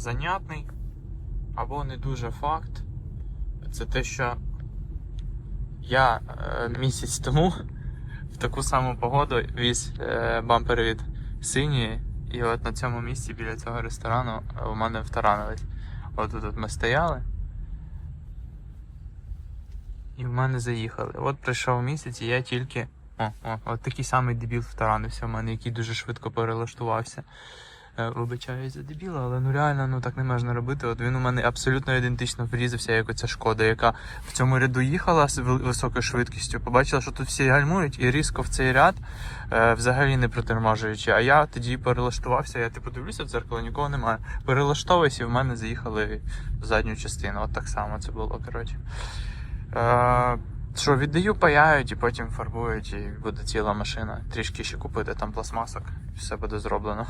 занятний або не дуже факт. Це те, що я е, місяць тому в таку саму погоду віз е, бампер від синьої, і от на цьому місці біля цього ресторану е, у мене втаранились. От тут ми стояли. І в мене заїхали. От пройшов місяць, і я тільки. О, о, от такий самий дебіл втаранився в мене, який дуже швидко перелаштувався. Е, Вибачаюсь за дебіла, але ну реально ну так не можна робити. От він у мене абсолютно ідентично врізався, як оця шкода, яка в цьому ряду їхала з високою швидкістю. Побачила, що тут всі гальмують, і різко в цей ряд, е, взагалі не проторможуючи. А я тоді перелаштувався, я типу дивлюся в дзеркало, нікого немає. Перелаштовуюся, і в мене заїхали в задню частину. От так само це було, коротше. Е, що, віддаю, паяють і потім фарбують, і буде ціла машина. Трішки ще купити там пластмасок, і все буде зроблено.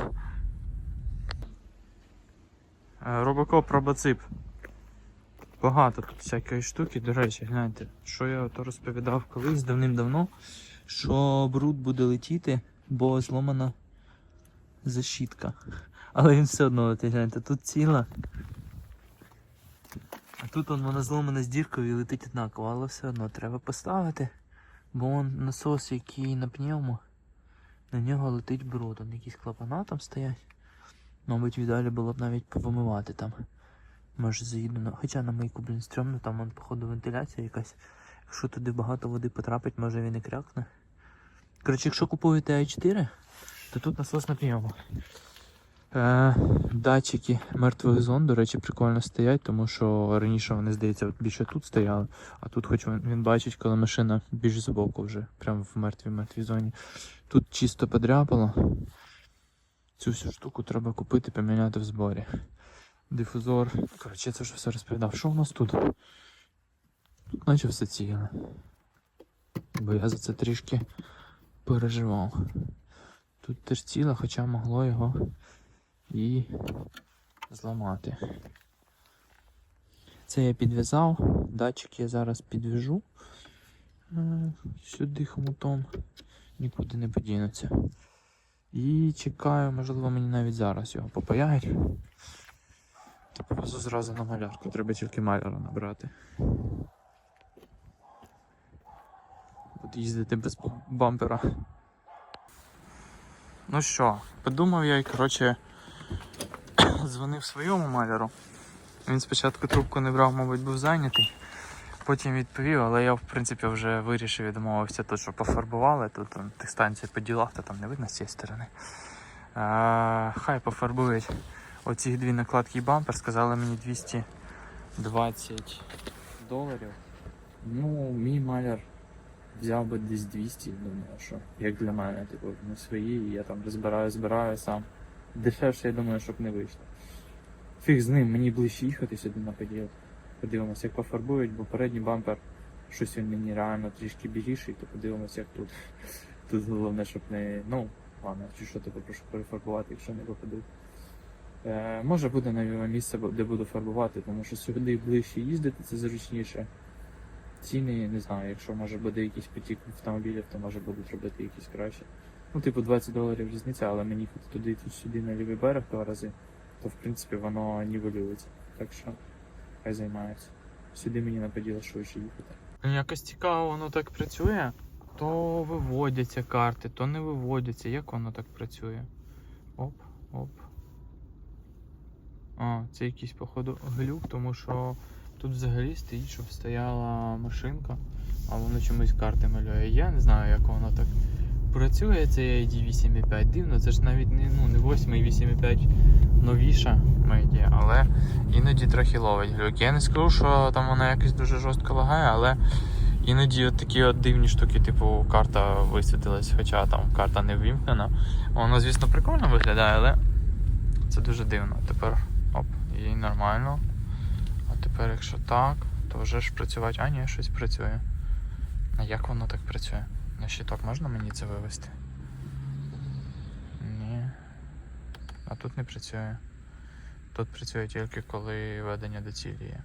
Е, Робокоп робоцип. Багато тут всякої штуки. До речі, гляньте, що я то розповідав колись давним-давно, що бруд буде летіти, бо зломана защітка. Але він все одно летить, гляньте, тут ціла. А тут он вона зломана з діркою і летить однаково, але все одно треба поставити. Бо он насос, який на пневмо, на нього летить бруд. Якісь клапана там стоять. Мабуть, віддалі було б навіть повимивати там. Може заїду на. Хоча на мийку, блін, стрьомно, там он, походу, вентиляція якась. Якщо туди багато води потрапить, може він і крякне. Коротше, якщо купуєте i4, то тут насос на пневмо. Е, датчики мертвих зон, до речі, прикольно стоять, тому що раніше вони, здається, більше тут стояли, а тут хоч він, він бачить, коли машина більш збоку вже, прямо в мертвій мертвій зоні. Тут чисто подряпало. Цю всю штуку треба купити, поміняти в зборі. Дифузор. Коротше, це вже все розповідав. Що у нас тут? Тут наче все ціле. Бо я за це трішки переживав. Тут теж ціле, хоча могло його і зламати. Це я підв'язав, датчик я зараз підв'яжу е, сюди хомутом, нікуди не подінуться. І чекаю, можливо, мені навіть зараз його попаяють. Та повезу зразу на малярку, треба тільки маляра набрати. Буду їздити без бампера. Ну що, подумав я і коротше дзвонив своєму маляру. Він спочатку трубку не брав, мабуть, був зайнятий. Потім відповів, але я в принципі вже вирішив відмовився тут, що пофарбували. Тут тих станцій по ділах, то там не видно з цієї сторони. А, хай пофарбують оці дві накладки і бампер. Сказали мені 220 доларів. Ну, мій маляр взяв би десь 200, думаю, що як для мене, типу, на свої, я там розбираю, збираю сам. Дешевше, я думаю, щоб не вийшло. Фіг з ним, мені ближче їхати сюди на поділ. Подивимося, як пофарбують, бо передній бампер, щось він мені реально трішки біліший, то подивимося, як тут. Тут головне, щоб не. Ну, ладно, чи що ти попрошу перефарбувати, якщо не випадуть. Е, може буде нове місце, де буду фарбувати, тому що сюди ближче їздити, це зручніше. Ціни, не знаю, якщо може буде якийсь потік автомобілів, то може будуть робити якісь краще. Ну, типу 20 доларів різниця, але мені туди і сюди на лівий берег два рази, то в принципі воно нівелюється. Так що хай займається. Сюди мені наподіло швидше їхати. Якось цікаво, воно так працює. То виводяться карти, то не виводяться. Як воно так працює? Оп, оп. А, це якийсь, походу, глюк, тому що тут взагалі стоїть, щоб стояла машинка, а воно чомусь карти малює. Я не знаю, як воно так працює, цей ID 8.5. Дивно, це ж навіть не, ну, не 8 і 8.5 новіша медіа, але іноді трохи ловить глюки. Я не скажу, що там вона якось дуже жорстко лагає, але іноді от такі от дивні штуки, типу карта висвітилась, хоча там карта не ввімкнена. Воно, звісно, прикольно виглядає, але це дуже дивно. Тепер оп, і нормально. А тепер, якщо так, то вже ж працювати. А, ні, щось працює. А як воно так працює? На щиток можна мені це вивести? а тут не працює. Тут працює тільки коли ведення до цілі є.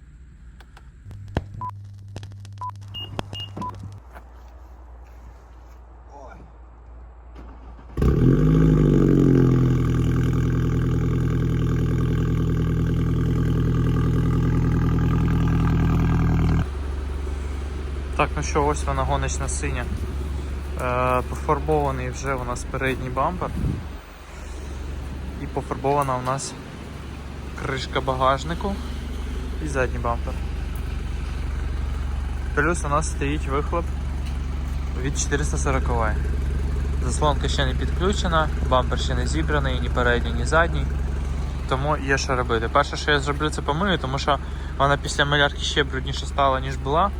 Так, ну що, ось вона гоночна синя. Е, пофарбований вже у нас передній бампер. І пофарбована у нас кришка багажнику і задній бампер. Плюс у нас стоїть вихлоп від 440 Заслонка ще не підключена, бампер ще не зібраний, ні передній, ні задній. Тому є що робити. Перше, що я зроблю, це помию, тому що вона після малярки ще брудніше стала, ніж була.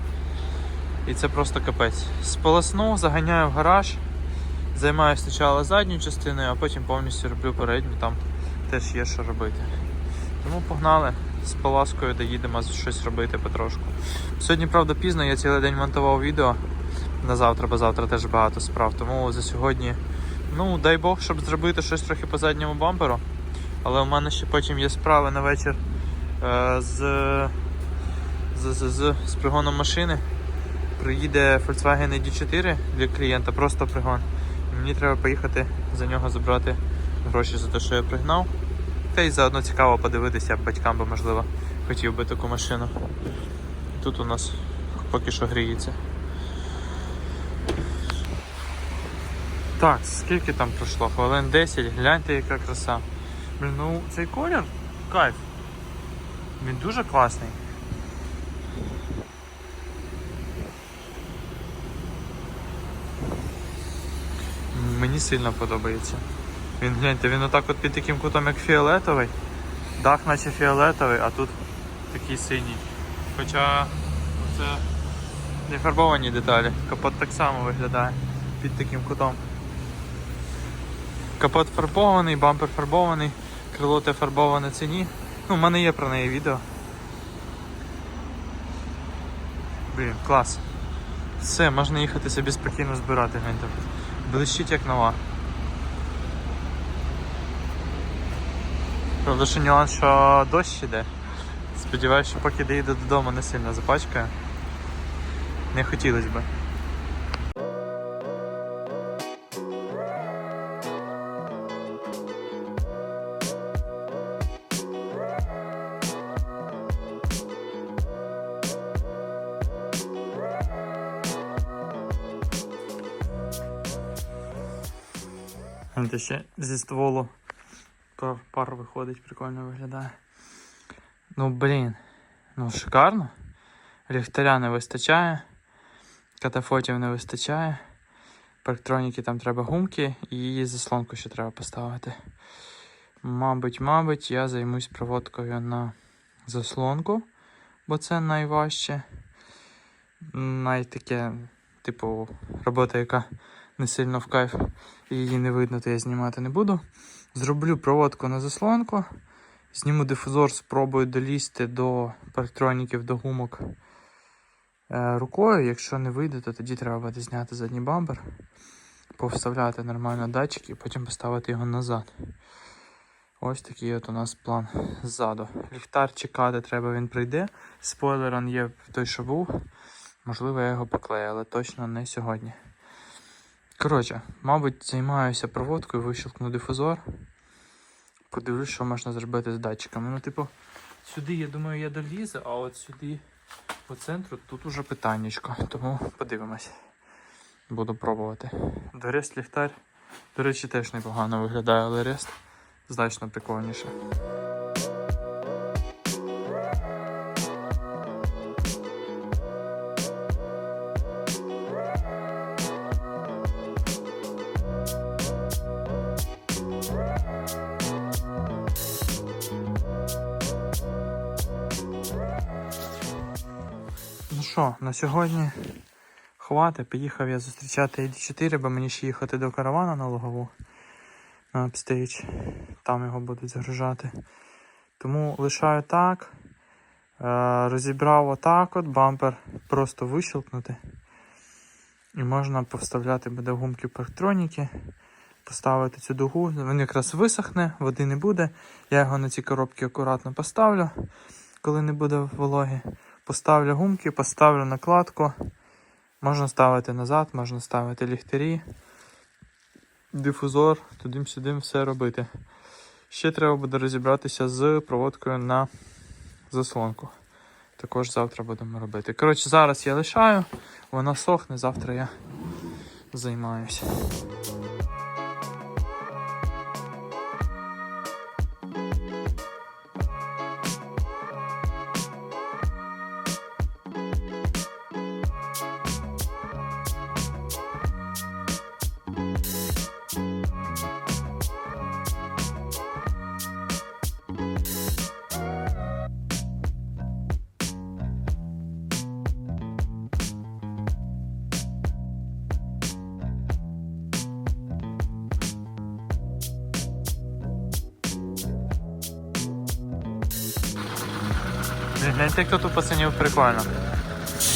І це просто капець. Сполосну, заганяю в гараж, займаюся спочатку задньою частиною, а потім повністю роблю передню, там теж є що робити. Тому погнали з поласкою доїдемо щось робити потрошку. Сьогодні, правда, пізно, я цілий день монтував відео на завтра, бо завтра теж багато справ. Тому за сьогодні, ну дай Бог, щоб зробити щось трохи по задньому бамперу. Але у мене ще потім є справи на вечір е, з, з, з, з, з пригоном машини. Приїде Volkswagen ID4 для клієнта, просто пригон. Мені треба поїхати за нього забрати гроші за те, що я пригнав. Та й заодно цікаво подивитися батькам, бо можливо хотів би таку машину. Тут у нас поки що гріється. Так, скільки там пройшло? Хвилин 10, гляньте яка краса. Блін, ну цей колір кайф. Він дуже класний. Мені сильно подобається. Він гляньте, він отак от під таким кутом, як фіолетовий. Дах наче фіолетовий, а тут такий синій. Хоча це не фарбовані деталі. Капот так само виглядає під таким кутом. Капот фарбований, бампер фарбований, крило те фарбоване це ні. Ну, в мене є про неї відео. Блін, клас. Все, можна їхати собі спокійно збирати, гляньте. Блищить як нова. Правда, що нюанс, що дощ іде. Сподіваюсь, що поки доїду додому не сильно запачкає. Не хотілося б. Гляньте, ще зі стволу пар виходить, прикольно виглядає. Ну блін, ну шикарно. Ліхтаря не вистачає, катафотів не вистачає. Парктроніки там треба гумки і заслонку ще треба поставити. Мабуть, мабуть, я займусь проводкою на заслонку, бо це найважче. Найтаке, типу, робота, яка не сильно в кайф і її не видно, то я знімати не буду. Зроблю проводку на заслонку, зніму дифузор, спробую долізти до парктроніків, до гумок е, рукою. Якщо не вийде, то тоді треба буде зняти задній бампер, повставляти нормально датчики і потім поставити його назад. Ось такий от у нас план ззаду. Ліхтар чекати треба, він прийде. Спойлер он є той, що був. Можливо, я його поклею, але точно не сьогодні. Коротше, мабуть, займаюся проводкою, вищелкну дифузор. Подивлюсь, що можна зробити з датчиками. Ну, типу, сюди, я думаю, я долізу, а от сюди по центру тут уже питаннячко. Тому подивимось. Буду пробувати. Дорест ліхтар, до речі, теж непогано виглядає, але рест значно прикольніше. Ну що, на сьогодні хватить. Поїхав я зустрічати ID4, бо мені ще їхати до каравана на логову на апстейдж. Там його будуть загружати. Тому лишаю так. Е, розібрав отак от, бампер просто вищелкнути. І можна повставляти буде гумки парктроніки, поставити цю дугу. Він якраз висохне, води не буде. Я його на ці коробки акуратно поставлю, коли не буде вологи. Поставлю гумки, поставлю накладку. Можна ставити назад, можна ставити ліхтарі, дифузор, туди-сюди все робити. Ще треба буде розібратися з проводкою на заслонку. також завтра будемо робити. Коротше, зараз я лишаю, вона сохне, завтра я займаюся. Блін, Гляньте, як тут пацанів прикольно.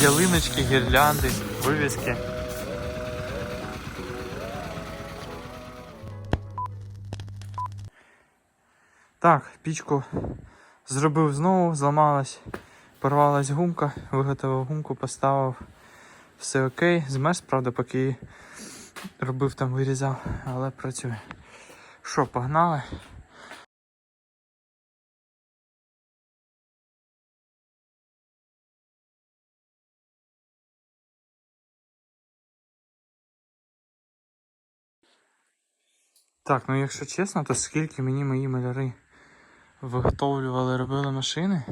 Ялиночки, гірлянди, вивіски. Так, пічку зробив знову, зламалась, порвалась гумка, виготовив гумку, поставив. Все окей, змерз, правда, поки її робив там вирізав, але працює. Що, погнали? Так, ну якщо чесно, то скільки мені мої маляри виготовлювали, робили машини.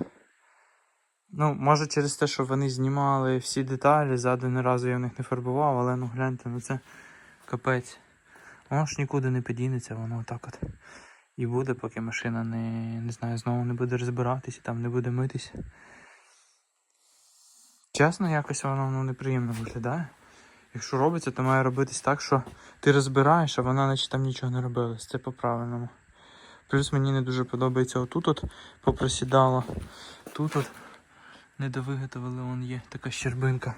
Ну, може через те, що вони знімали всі деталі, ззаду ні разу я в них не фарбував, але ну гляньте, ну це капець. Воно ж нікуди не підінеться, воно отак от. І буде, поки машина не, не знаю, знову не буде розбиратися, там не буде митись. Чесно, якось воно ну, неприємно виглядає. Якщо робиться, то має робитись так, що ти розбираєш, а вона наче там нічого не робилась. Це по-правильному. Плюс мені не дуже подобається отут от попросідало. Тут от недовиготовили, вон є така щербинка.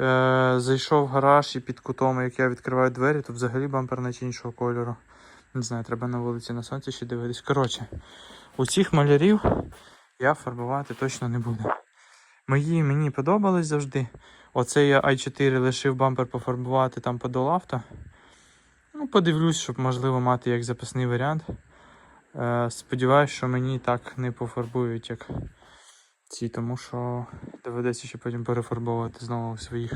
Е, зайшов в гараж і під кутом, як я відкриваю двері, то взагалі бампер наче іншого кольору. Не знаю, треба на вулиці на сонці ще дивитись. Коротше, у цих малярів я фарбувати точно не буду. Мої мені подобались завжди. Оце я i4 лишив бампер пофарбувати там подол авто. Ну, подивлюсь, щоб можливо мати як запасний варіант. Е, сподіваюсь, що мені так не пофарбують, як ці, тому що доведеться ще потім перефарбовувати знову своїх.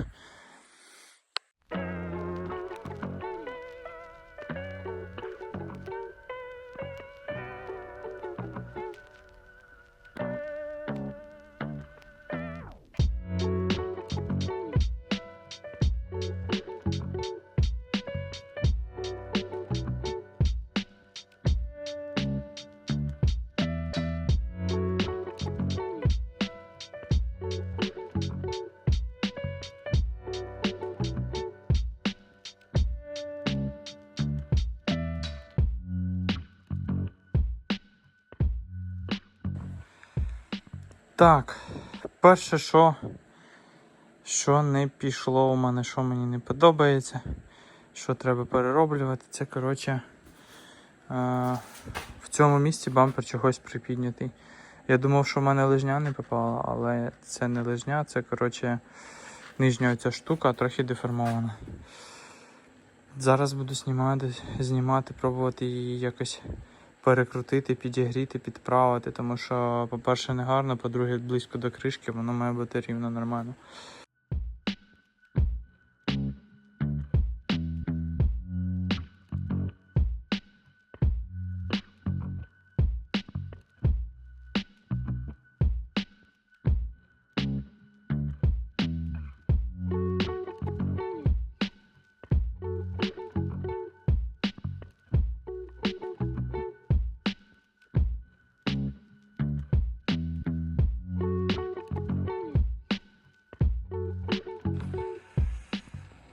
Так, перше, що, що не пішло у мене, що мені не подобається, що треба перероблювати, це коротше е, в цьому місці бампер чогось припіднятий. Я думав, що в мене лижня не попала, але це не лижня, це коротше нижня оця штука трохи деформована. Зараз буду знімати, знімати, пробувати її якось перекрутити, підігріти, підправити, тому що, по-перше, не гарно, по-друге, близько до кришки, воно має бути рівно нормально.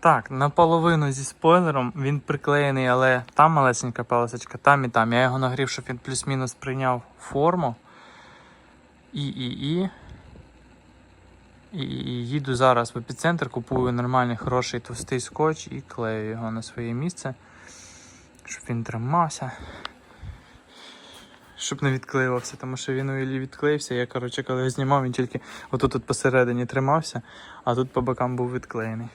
Так, наполовину зі спойлером він приклеєний, але там малесенька полосочка, там і там. Я його нагрів, щоб він плюс-мінус прийняв форму. І, і, і. І, і їду зараз в епіцентр, купую нормальний хороший товстий скотч і клею його на своє місце, щоб він тримався. Щоб не відклеювався, тому що він у Іллі відклеївся. Я, коротше, коли його знімав, він тільки отут от посередині тримався, а тут по бокам був відклеєний.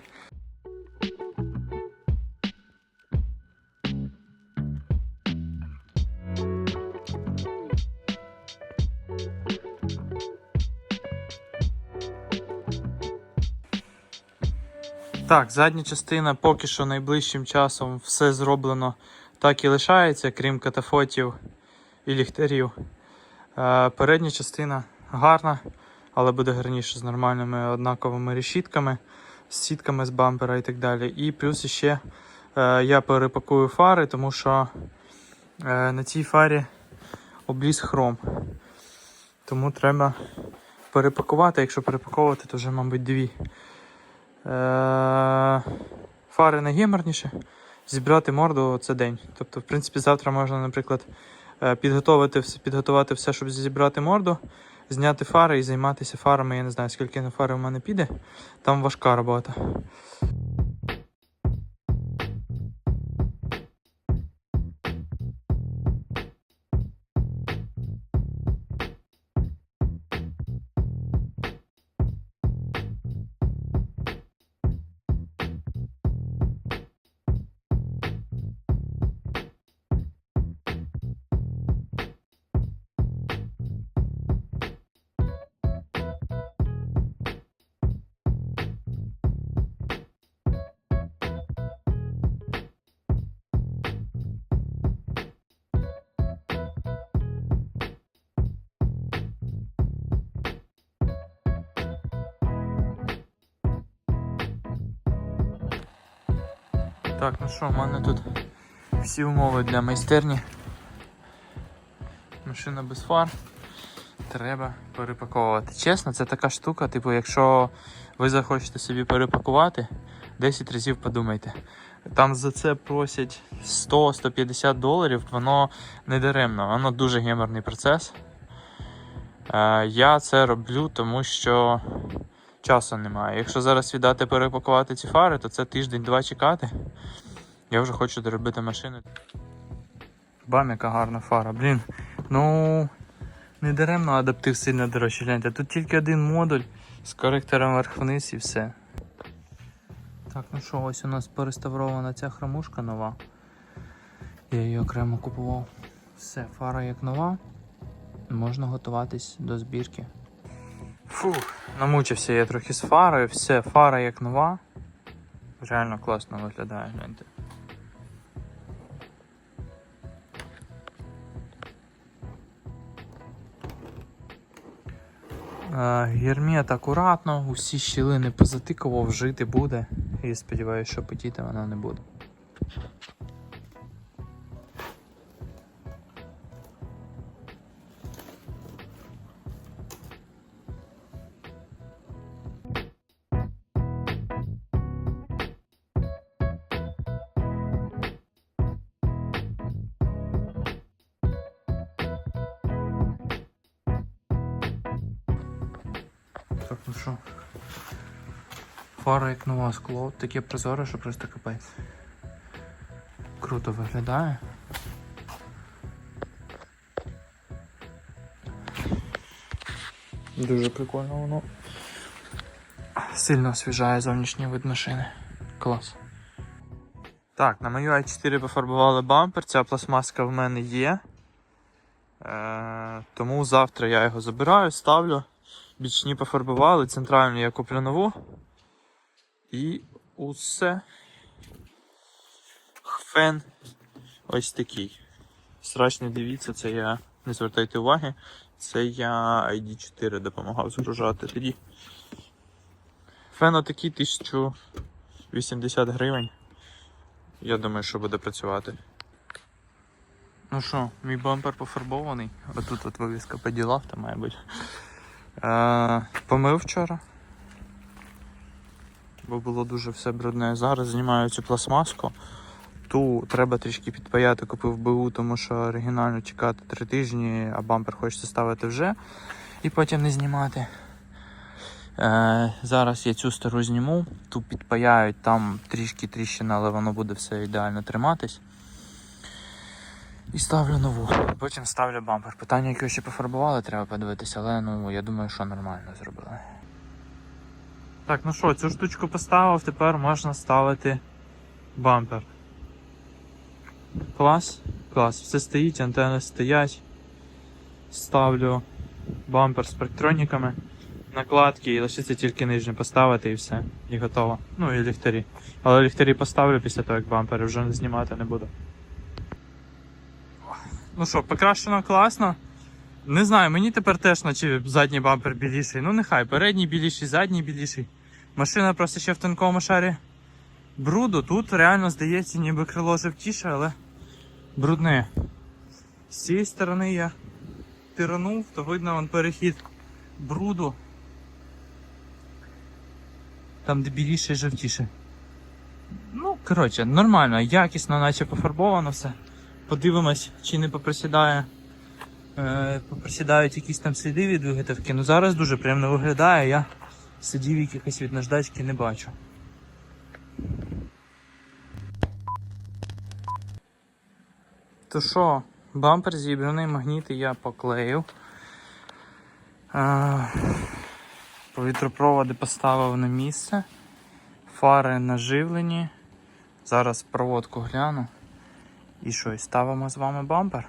Так, задня частина поки що найближчим часом все зроблено так і лишається, крім катафотів і ліхтарів. Е, передня частина гарна, але буде гарніше з нормальними однаковими решітками, з сітками з бампера і так далі. І плюс ще е, я перепакую фари, тому що е, на цій фарі обліз хром. Тому треба перепакувати. Якщо перепаковувати, то вже, мабуть, дві. Е, Фари найгеморніше. Зібрати морду це день. Тобто, в принципі, завтра можна, наприклад, е, підготувати, підготувати все, щоб зібрати морду, зняти фари і займатися фарами. Я не знаю, скільки на фари в мене піде. Там важка робота. Так, ну що, в мене тут всі умови для майстерні. Машина без фар. Треба перепаковувати. Чесно, це така штука, типу, якщо ви захочете собі перепакувати, 10 разів подумайте. Там за це просять 100-150 доларів, воно не даремно, воно дуже геморний процес. Е, я це роблю, тому що часу немає. Якщо зараз віддати перепакувати ці фари, то це тиждень-два чекати. Я вже хочу доробити машину. Бам, яка гарна фара. Блін, ну не даремно адаптив сильно дорожче. Гляньте, тут тільки один модуль з коректором вверх-вниз і все. Так, ну що, ось у нас переставрована ця хромушка нова. Я її окремо купував. Все, фара як нова. Можна готуватись до збірки. Фух, намучився я трохи з фарою, все, фара як нова. Реально класно виглядає, гляньте. Е, Гермет акуратно, усі щілини позатикував, жити буде. І сподіваюся, що потіти вона не буде. Фара як нова скло, таке прозоре, що просто капець. Круто виглядає. Дуже прикольно воно. Сильно освіжає зовнішній вид машини. Клас. Так, на мою i4 пофарбували бампер, ця пластмаска в мене є. Е, тому завтра я його забираю, ставлю. Бічні пофарбували, центральну я куплю нову. І усе. Фен ось такий. Страшно дивіться, це я, не звертайте уваги, це я ID4 допомагав згружати тоді. Фен отакий 1080 гривень. Я думаю, що буде працювати. Ну що, мій бампер пофарбований. Отут от вивіска по ділах, має бути. Е, помив вчора. Бо було дуже все брудне. Зараз знімаю цю пластмаску. Ту треба трішки підпаяти, купив БУ, тому що оригінально чекати 3 тижні, а бампер хочеться ставити вже і потім не знімати. Е, зараз я цю стару зніму, ту підпаяють, там трішки тріщина, але воно буде все ідеально триматись. І ставлю нову. Потім ставлю бампер. Питання, яке ще пофарбували, треба подивитися, але ну я думаю, що нормально зробили. Так, ну що, цю штучку поставив, тепер можна ставити бампер. Клас, клас, все стоїть, антени стоять. Ставлю бампер з парктроніками. накладки і лишиться тільки нижнє поставити і все. І готово. Ну і ліхтарі. Але ліхтарі поставлю після того, як бампери вже знімати не буду. Ну що, покрашено класно. Не знаю, мені тепер теж наче задній бампер біліший. Ну нехай, передній біліший, задній біліший. Машина просто ще в тонкому шарі бруду. Тут реально здається, ніби крило жовтіше, але брудне. З цієї сторони я тиранув, то видно вон перехід бруду. Там де біліше і жовтіше. Ну, коротше, нормально, якісно, наче пофарбовано все. Подивимось, чи не поприсідає. Е, поприсідають якісь там сліди від виготовки. Ну зараз дуже приємно виглядає, я слідів якихось від наждачки не бачу. То що, бампер зібраний, магніти я поклеїв. Е, повітропроводи поставив на місце. Фари наживлені. Зараз проводку гляну. І що, і ставимо з вами бампер?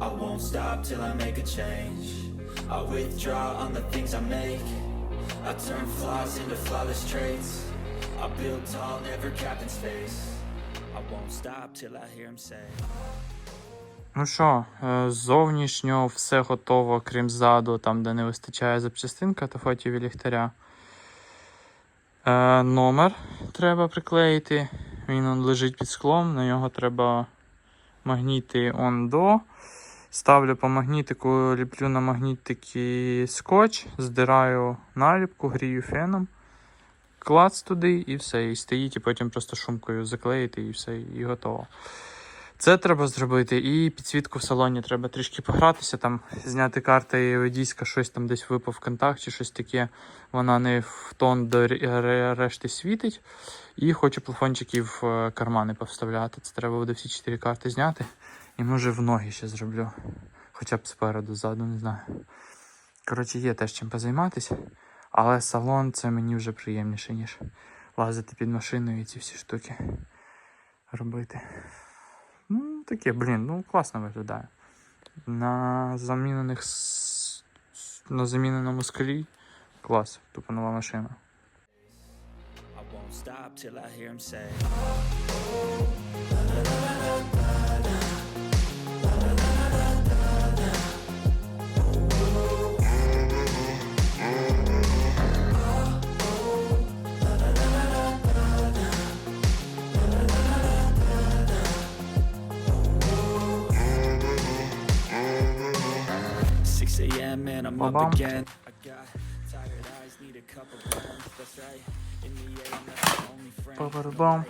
I won't stop till I make a change. I withdraw on the things I make. I turn flaws into flawless traits. I build tall, never capped in. I won't stop till I hear him say. Ну що, е, зовнішньо все готово, крім ззаду, там де не вистачає запчастин катафотів і ліхтаря. Е, номер треба приклеїти. Він лежить під склом, на нього треба магніти он до. Ставлю по магнітику, ліплю на магнітики скотч, здираю наліпку, грію феном, клац туди і все. І стоїть, і потім просто шумкою заклеїти і все, і готово. Це треба зробити. І підсвітку в салоні треба трішки погратися, там зняти карти і водійська, щось там десь випав в контакт чи щось таке. Вона не в тон до ре- ре- решти світить. І хочу плафончики в е, кармани повставляти. Це треба буде всі чотири карти зняти. І може в ноги ще зроблю. Хоча б спереду, ззаду, не знаю. Коротше, є теж чим позайматися. Але салон це мені вже приємніше, ніж лазити під машиною і ці всі штуки робити. Ну, таке, блін, ну класно виглядає. На замінених на заміненому склі клас, тупо нова машина. I won't stop till I hear him say. Six a.m. and I'm up again. I got tired eyes, need a cup of blend. That's right. In the air, I'm not the only friend.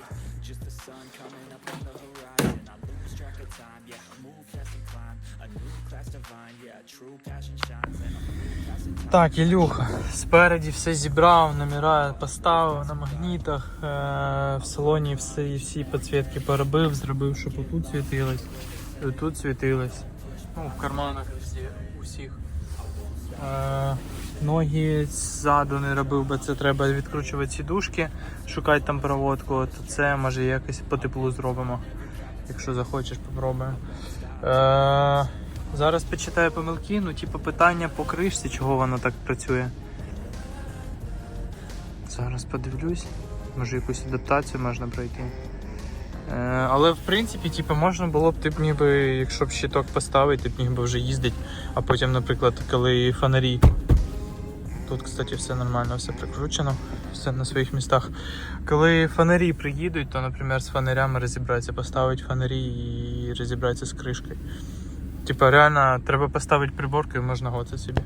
Just the sun coming up on the horizon. I lose track of time, yeah. I move fast and climb. A new class divine, yeah. True passion shines, and I'm. Так, Ілюха, спереді все зібрав, номера поставив на магнітах, е- в салоні всі, всі підсвітки поробив, зробив, щоб тут світилось, і тут світилось. Ну, в карманах. Е- ноги ззаду не робив, бо це треба відкручувати сідушки, шукати там проводку, то це може якось по теплу зробимо. Якщо захочеш, попробуємо. Е- Зараз почитаю помилки, ну типу питання по кришці, чого воно так працює. Зараз подивлюсь. Може якусь адаптацію можна пройти. Е, але в принципі, типу, можна було б тип ніби, якщо б щиток поставити, тип ніби вже їздить, а потім, наприклад, коли фонарі. Тут, кстати, все нормально, все прикручено, все на своїх містах. Коли фонарі приїдуть, то, наприклад, з фонарями розібратися, поставити фонарі і розібратися з кришкою. Типа реально треба поставити приборку і можна гоцати собі.